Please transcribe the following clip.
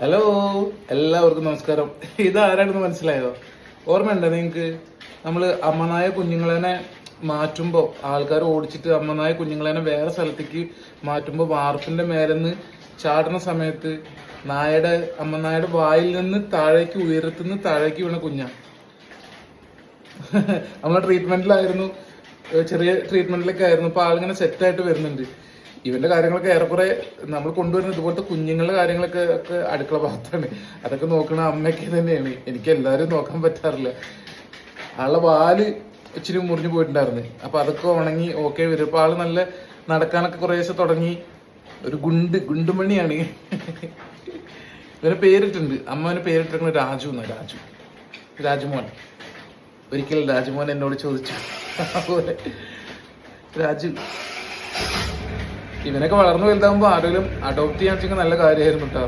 Hello എല്ലാവർക്കും നമസ്കാരം. ഇതാരാണെന്ന് മനസ്സിലായോ? ഓർമ്മയുണ്ടോ നിങ്ങൾക്ക്? നമ്മൾ അമ്മനായ കുഞ്ഞുങ്ങളെ മാറ്റുമ്പോൾ ആൾക്കാർ ഓടിച്ചിട്ട് അമ്മനായ കുഞ്ഞുങ്ങളെ വേറെ സ്ഥലത്തേക്ക് മാറ്റുമ്പോൾ വാർപ്പിന്റെ മേലെന്ന് ചാടുന്ന സമയത്ത് നായയുടെ അമ്മനായുടെ വായിൽ നിന്ന് താഴേക്ക് ഉയരത്തുനിന്ന് താഴേക്ക് വീണ കുഞ്ഞാ. നമ്മളെ ട്രീറ്റ്മെന്റിലായിരുന്നു ചെറിയ ട്രീറ്റ്മെന്റിലൊക്കെ ആയിരുന്നു. ഇപ്പൊ ആളിങ്ങനെ സെറ്റായിട്ട് വരുന്നുണ്ട്. ഇവന്റെ കാര്യങ്ങളൊക്കെ ഏറെക്കുറെ നമ്മൾ കൊണ്ടുവരുന്ന ഇതുപോലത്തെ കുഞ്ഞുങ്ങളുടെ കാര്യങ്ങളൊക്കെ ഒക്കെ അടുക്കള ഭാഗത്താണ്. അതൊക്കെ നോക്കണ അമ്മയൊക്കെ തന്നെയാണ്. എനിക്ക് എല്ലാവരും നോക്കാൻ പറ്റാറില്ല. ആളുടെ വാൽ ഇച്ചിരി മുറിഞ്ഞു പോയിട്ടുണ്ടായിരുന്നു. അപ്പൊ അതൊക്കെ ഉണങ്ങി ഓക്കെ വരും അപ്പൊ ആൾ നല്ല നടക്കാനൊക്കെ കുറേശ്ശെ തുടങ്ങി. ഒരു ഗുണ്ട് ഗുണ്ടുമണിയാണ്. ഇവന് പേരിട്ടുണ്ട്. അമ്മവന് പേരിട്ടിരിക്കുന്നത് രാജു എന്നാ രാജു. രാജുമോൻ. ഒരിക്കൽ രാജുമോൻ എന്നോട് ചോദിച്ചു. അതുപോലെ രാജു ഇവനൊക്കെ വളർന്നു വലുതാകുമ്പോൾ ആരെങ്കിലും അഡോപ്റ്റ് ചെയ്യാൻ വെച്ചെങ്കിൽ നല്ല കാര്യമായിരുന്നു കേട്ടോ